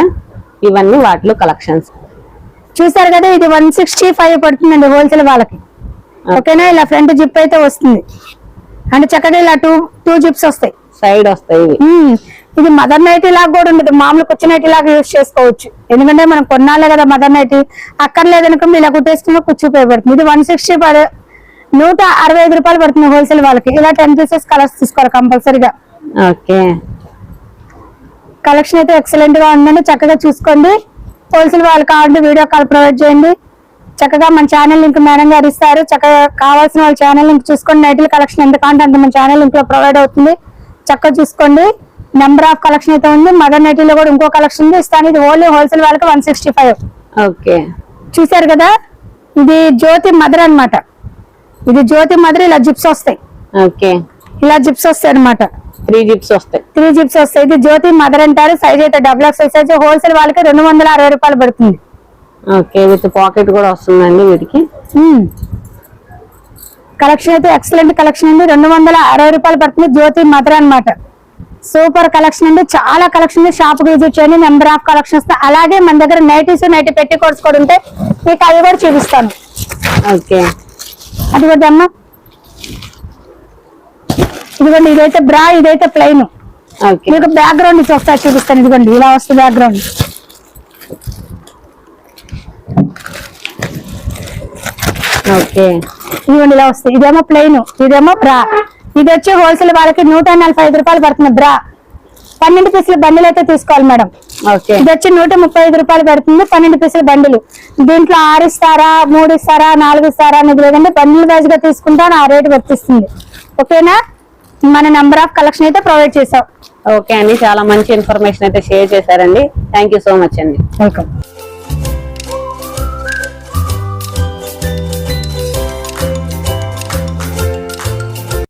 ఇవన్నీ వాటిలో కలెక్షన్స్ చూసారు కదా ఇది వన్ సిక్స్టీ ఫైవ్ పడుతుందండి హోల్సేల్ వాళ్ళకి. ఓకేనా? ఇలా ఫ్రంట్ జిప్ అయితే వస్తుంది. అంటే చక్కగా ఇలా టూ టూ జిప్స్ వస్తాయి. సైడ్ వస్తాయి. ఇది మదర్ నైట్ లాగా కూడా ఉండదు మామూలు కుచ్చి నైట్ లాగా యూజ్ చేసుకోవచ్చు. ఎందుకంటే మనం కొన్నాళ్ళే కదా మదర్ నైట్ అక్కర్లేదు అనుకుంటే ఇలా కుట్టేసుకుని కుచ్చి ఉపయోగపడుతుంది. ఇది వన్ సిక్స్టీ నూట అరవై ఐదు రూపాయలు పడుతుంది హోల్సేల్ వాళ్ళకి. ఇలా టెన్ పీసెస్ కలర్స్ తీసుకోవాలి కంపల్సరీగా ఓకే. కలెక్షన్ అయితే ఎక్సలెంట్గా ఉందండి. చక్కగా చూసుకోండి. హోల్సేల్ వాళ్ళు కావాలంటే వీడియో కాల్ ప్రొవైడ్ చేయండి. చక్కగా మన ఛానల్ లింక్ మేడం గారు ఇస్తారు. చక్కగా కావాల్సిన వాళ్ళ ఛానల్ లింక్ చూసుకోండి. నైటిల్ కలెక్షన్ ఎంత కావాలంటే అంత మన ఛానల్ లింక్లో ప్రొవైడ్ అవుతుంది. చక్కగా చూసుకోండి. నెంబర్ ఆఫ్ కలెక్షన్ అయితే ఉంది. మదర్ నైటీలో కూడా ఇంకో కలెక్షన్ ఉంది. ఇస్తాను. ఇది ఓన్లీ హోల్సేల్ వాళ్ళకి వన్ సిక్స్టీ ఫైవ్ ఓకే. చూసారు కదా? ఇది జ్యోతి మదర్ అన్నమాట. ఇది జ్యోతి మదర్ ఇలా జిప్స్ వస్తాయి. ఓకే. ఇలా జిప్స్ వస్తాయి అన్నమాట. త్రీ జిప్స్ వస్తాయి. త్రీ జిప్స్ వస్తాయి. ఇది జ్యోతి మదర్ అంటారు. సైజ్ అయితే డబుల్ ఎక్స్ సైజ్. హోల్సేల్ వాళ్ళకి రెండు వందల అరవై రూపాయలు పడుతుంది. ఓకే విత్ పాకెట్ కూడా వస్తుందండి వీటికి. కలెక్షన్ అయితే ఎక్సలెంట్ కలెక్షన్ అండి. రెండు వందల అరవై రూపాయలు పడుతుంది జ్యోతి మదర్ అన్నమాట. సూపర్ కలెక్షన్ అండి. చాలా కలెక్షన్ షాప్ విజిట్ చేయండి. నెంబర్ ఆఫ్ కలెక్షన్స్ అలాగే మన దగ్గర నైటీస్ నైటీ పెట్టి కోర్స్ కూడా ఉంటే మీకు అవి కూడా చూపిస్తాను. ఓకే. అది కూడా అమ్మా. ఇదిగోండి ఇదైతే బ్రా ఇదైతే ప్లెయిన్ మీకు బ్యాక్గ్రౌండ్ నుంచి ఒకసారి చూపిస్తాను. ఇదిగోండి ఇలా వస్తుంది బ్యాక్గ్రౌండ్ ఓకే ఇదిగోండి ఇలా వస్తుంది ఇదేమో ప్లెయిన్ ఇదేమో బ్రా ఇది వచ్చి హోల్సేల్ వాళ్ళకి నూట నలభై ఐదు రూపాయలు పడుతుంది బ్రా పన్నెండు పీసులు బండిల్ అయితే తీసుకోవాలి మేడం. ఓకే ఇది వచ్చి నూట ముప్పై ఐదు రూపాయలు పడుతుంది పన్నెండు పీసులు బండిలు. దీంట్లో ఆరు ఇస్తారా మూడు ఇస్తారా నాలుగు ఇస్తారా అనేది లేదంటే బండిల్ వైజ్గా తీసుకుంటే ఆ రేట్ వర్తిస్తుంది. ఓకేనా మన నెంబర్ ఆఫ్ కలెక్షన్ అయితే ప్రొవైడ్ చేసాం ఓకే అండి చాలా మంచి ఇన్ఫర్మేషన్ అయితే షేర్ చేశారండి. థ్యాంక్ యూ సో మచ్ అండి. వెల్కమ్